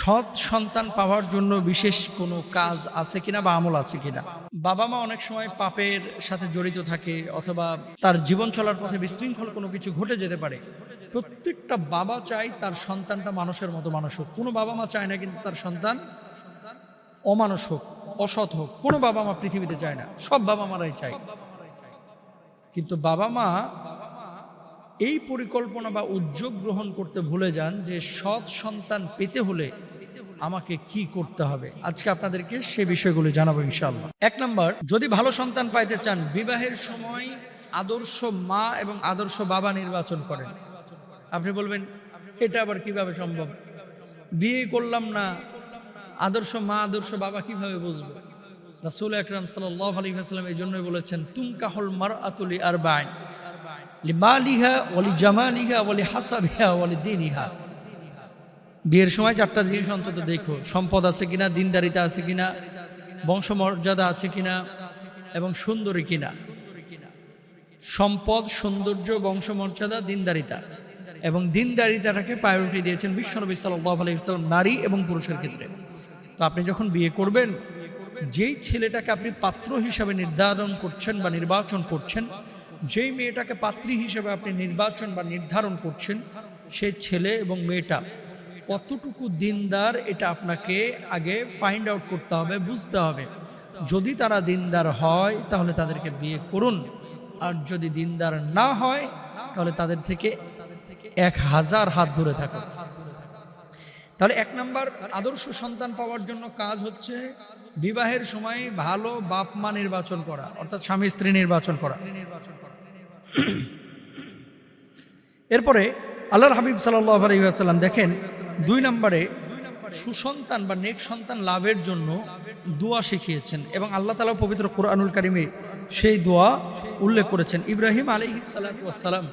সৎ সন্তান পাওয়ার জন্য বিশেষ কোনো কাজ আছে কিনা বা আমল আছে কিনা? বাবা মা অনেক সময় পাপের সাথে জড়িত থাকে অথবা তার জীবন চলার পথে বিশৃঙ্খল কোনো কিছু ঘটে যেতে পারে। প্রত্যেকটা বাবা চায় তার সন্তানটা মানুষের মতো মানুষ হোক। কোনো বাবা মা চায় না কিন্তু তার সন্তান অমানুষ হোক, অসৎ হোক, কোনো বাবা মা পৃথিবীতে চায় না। সব বাবা মারাই চায়। কিন্তু বাবা মা এই পরিকল্পনা বা উদ্যোগ গ্রহণ করতে ভুলে যান যে সৎ সন্তান পেতে হলে আমাকে কি করতে হবে? আজকে আপনাদেরকে সে বিষয়গুলো জানাব ইনশাআল্লাহ। এক নম্বর, যদি ভালো সন্তান পাইতে চান, বিবাহের সময় আদর্শ মা এবং আদর্শ বাবা নির্বাচন করেন। আপনি বলবেন, এটা আবার কীভাবে সম্ভব? বিয়ে করলাম না, আদর্শ মা, আদর্শ বাবা কীভাবে বুঝব? রাসুল আকরাম সাল্লাহ আলী হাসলাম এই জন্যই বলেছেন, তুমকাহল মার আতুলি আর বাইন লিমালিহা ওলি জামালিহা ওলি হাসাবিহা ওলি দিনিহা। বিয়ের সময় চারটা জিনিস অন্তত দেখো। সম্পদ আছে কিনা, দিনদারিতা আছে কিনা, বংশমর্যাদা আছে কিনা এবং সুন্দরী কিনা। সম্পদ, সৌন্দর্য, বংশমর্যাদা, দিনদারিতা এবং দিনদারিতাটাকে প্রায়োরিটি দিয়েছেন বিশ্বনবী সাল্লাহ আলাইসাল্লাম নারী এবং পুরুষের ক্ষেত্রে। তো আপনি যখন বিয়ে করবেন, যেই ছেলেটাকে আপনি পাত্র হিসাবে নির্ধারণ করছেন বা নির্বাচন করছেন, যেই মেয়েটাকে পাত্রী হিসেবে আপনি নির্বাচন বা নির্ধারণ করছেন, সেই ছেলে এবং মেয়েটা কতটুকু দিনদার এটা আপনাকে আগে ফাইন্ড আউট করতে হবে, বুঝতে হবে। যদি তারা দিনদার হয়, তাহলে তাদেরকে বিয়ে করুন। আর যদি দিনদার না হয়, তাহলে তাদের থেকে এক হাজার হাত দূরে থাকুন। তাহলে এক নম্বর, আদর্শ সন্তান পাওয়ার জন্য কাজ হচ্ছে বিবাহের সময় ভালো বাপ মা নির্বাচন করা, অর্থাৎ স্বামী স্ত্রী নির্বাচন করা। এরপরে আল্লাহর হাবিব সাল্লাহ আলহিহাসাল্লাম দেখেন দুই নম্বরে সুসন্তান বা নেক সন্তান লাভের জন্য দোয়া শিখিয়েছেন এবং আল্লাহ তালা পবিত্র কোরআনুল কারিমে সেই দোয়া উল্লেখ করেছেন। ইব্রাহিম আলহি সালাতাম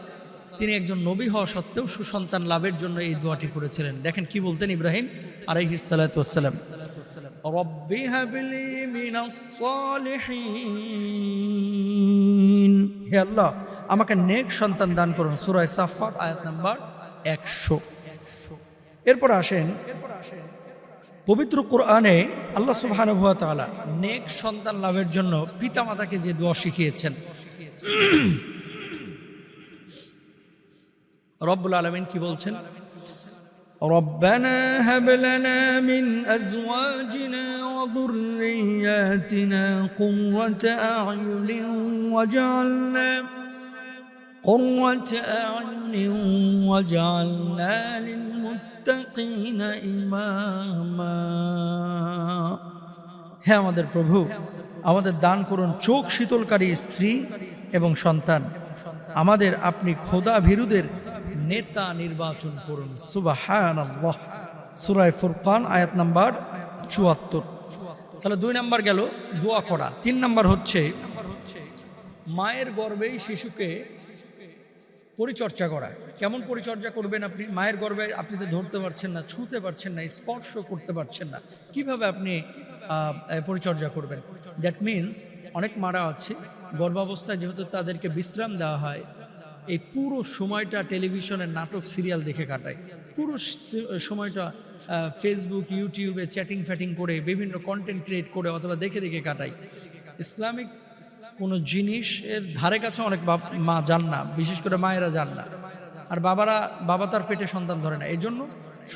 তিনি একজন নবী হওয়া সত্ত্বেও সুসন্তান লাভের জন্য এই দোয়াটি করেছিলেন। দেখেন কি বলতেন ইব্রাহিম আলহি সালাতাম হে আল্লাহ, আমাকে নেক সন্তান দান করুন। সুরায় সাফাত আয়াত নাম্বার একশো। এরপর আসেন পবিত্র কোরআনে আল্লাহ সুবহানুভুয়া তাআলা নেক সন্তান লাভের জন্য পিতামাতাকে যে দোয়া শিখিয়েছেন রব্বুল আলমিন কি বলছেন ربنا هب لنا من أزواجنا وذرياتنا قرة أعين واجعلنا قرة أعين واجعلنا للمتقين إماما হে আমাদের প্রভু আমাদের দান করুন চোখ শীতলকারী স্ত্রী এবং সন্তান আমাদের আপনি খোদা ভীরুদের নেতা নির্বাচন করুন সুবাহান সুরায় ফুরকান আয়াত নাম্বার চুয়াত্তর তাহলে দুই নাম্বার গেল দোয়া করা তিন নাম্বার হচ্ছে মায়ের গর্ভেই শিশুকে পরিচর্যা করা। কেমন পরিচর্যা করবেন আপনি? মায়ের গর্ভে আপনি তো ধরতে পারছেন না, ছুঁতে পারছেন না, স্পর্শ করতে পারছেন না। কীভাবে আপনি পরিচর্যা করবেন? দ্যাট মিন্স অনেক মারা আছে, গর্ভাবস্থায় যেহেতু তাদেরকে বিশ্রাম দেওয়া হয়, এই পুরো সময়টা টেলিভিশনের নাটক, সিরিয়াল দেখে কাটায়। পুরো সময়টা ফেসবুক ইউটিউবে চ্যাটিং ফ্যাটিং করে, বিভিন্ন কন্টেন্ট ক্রিয়েট করে অথবা দেখে দেখে কাটায়। ইসলামিক কোনো জিনিস এর ধারে কাছে অনেক মা যান না বিশেষ করে মায়েরা যান না। আর বাবারা বাবা তার পেটে সন্তান ধরে না। এই জন্য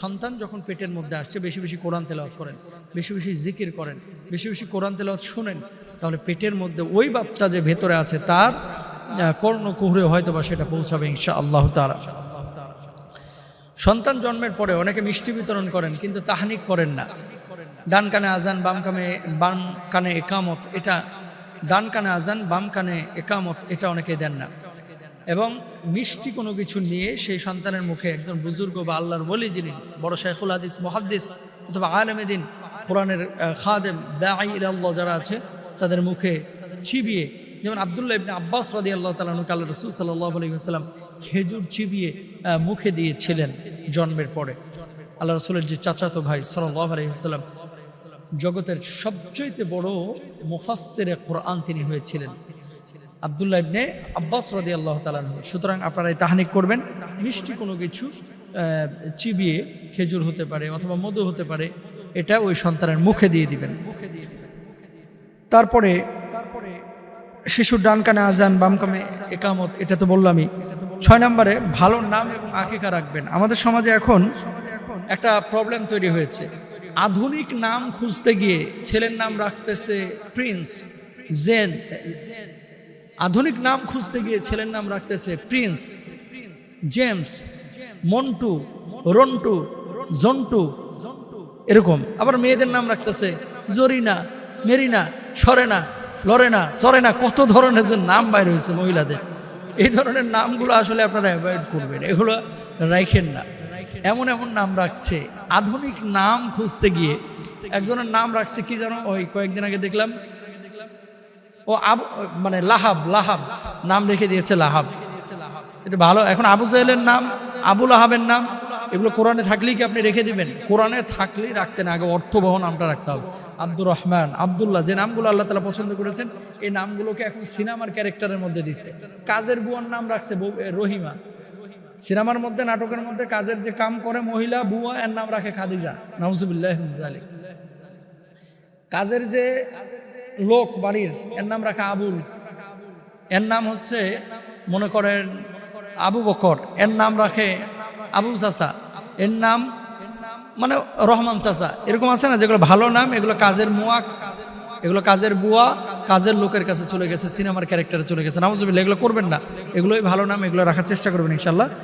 সন্তান যখন পেটের মধ্যে আসছে বেশি বেশি কোরআন তেলাওয়াত করেন বেশি বেশি জিকির করেন বেশি বেশি কোরআন তেলাওয়াত শুনেন তাহলে পেটের মধ্যে ওই বাচ্চা যে ভেতরে আছে তার আহ, কর্ণকুহরে হয়তো বা সেটা পৌঁছাবে ইনশা আল্লাহ তালা সন্তান জন্মের পরে অনেকে মিষ্টি বিতরণ করেন কিন্তু তাহানিক করেন না। ডান কানে আজান বাম কানে বাম কানে একামত এটা ডান কানে আজান, বাম কানে একামত, এটা অনেকে দেন না। এবং মিষ্টি কোনো কিছু নিয়ে সেই সন্তানের মুখে একজন বুজুর্গ বা আল্লাহর বলি যিনি, বড় শেখুল হাদিস, মহাদ্দিস অথবা আলমেদিন কোরআনের খাদেম দাই আল্লাহ যারা আছে, তাদের মুখে চিবিয়ে, যেমন আবদুল্লাহ ইবনে আব্বাস রাদি আল্লাহ তালু কাল রসুল সাল্লাহ আলহিহাস্লাম খেজুর চিবিয়ে মুখে দিয়েছিলেন জন্মের পরে। আল্লাহ রসুলের যে চাচাতো ভাই সাল্লাহ আলহিহাস্লাম জগতের সবচেয়ে বড় মুফাসসিরে কোরআন তিনি হয়েছিলেন। আবদুল্লাহ ইবনে আব্বাস রদি আল্লাহ তালান সুতরাং আপনারা এই তাহানিক করবেন। মিষ্টি কোনো কিছু চিবিয়ে খেজুর হতে পারে অথবা মধু হতে পারে, এটা ওই সন্তানের মুখে দিয়ে দিবেন। মুখে দিয়ে তারপরে তারপরে শিশুর ডান কানে আজান, বাম কামে একামত, এটা তো বললামই। ছয় নম্বরে ভালো নাম এবং আকিকা রাখবেন। আমাদের সমাজে এখন একটা প্রবলেম তৈরি হয়েছে। আধুনিক নাম খুঁজতে গিয়ে ছেলের নাম রাখতেছে প্রিন্স জেন। আধুনিক নাম খুঁজতে গিয়ে ছেলের নাম রাখতেছে প্রিন্স জেমস, মন্টু, রন্টু, জন্টু, এরকম। আবার মেয়েদের নাম রাখতেছে জরিনা, মেরিনা, সরেনা, লরেনা, সরেনা, কত ধরনের যে নাম বাইর হয়েছে মহিলাদের। এই ধরনের নামগুলো আসলে আপনারা অ্যাভয়েড করবেন। এগুলো রাখেন না। এমন এমন নাম রাখছে। আধুনিক নাম খুঁজতে গিয়ে একজনের নাম রাখছে কি জানো? ওই কয়েকদিন আগে দেখলাম। ও আবু মানে লাহাব লাহাব, নাম রেখে দিয়েছে লাহাব। এটা ভালো। এখন আবু জাহেলের নাম আবুল আহাবের নাম, এগুলো কোরআনে থাকলেই কি আপনি রেখে দিবেন? কোরআনে থাকলেই রাখতেন আগে, অর্থবহ নামটা রাখতে হবে। আব্দুর রহমান, আবদুল্লাহ, যে নামগুলো আল্লাহ তালা পছন্দ করেছেন, এই নামগুলোকে এখন সিনেমার ক্যারেক্টারের মধ্যে দিছে। কাজের বুয়ার নাম রাখছে রহিমা। সিনেমার মধ্যে, নাটকের মধ্যে কাজের যে কাম করে মহিলা, বুয়া, এর নাম রাখে খাদিজা। নাউজুবিল্লাহ কাজের যে লোক বাড়ির এর নাম রাখে আবুল। এর নাম হচ্ছে, মনে করেন, আবু বকর। এর নাম রাখে আবুল চাচা। এর নাম মানে রহমান চাচা। এরকম আছে না, যেগুলো ভালো নাম, এগুলো কাজের মুয়াক, এগুলো কাজের বুয়া, কাজের লোকের কাছে চলে গেছে, সিনেমার ক্যারেক্টারে চলে গেছে। নামজুবিল্লা এগুলো করবেন না। এগুলোই ভালো নাম, এগুলো রাখার চেষ্টা করবেন ইনশাল্লাহ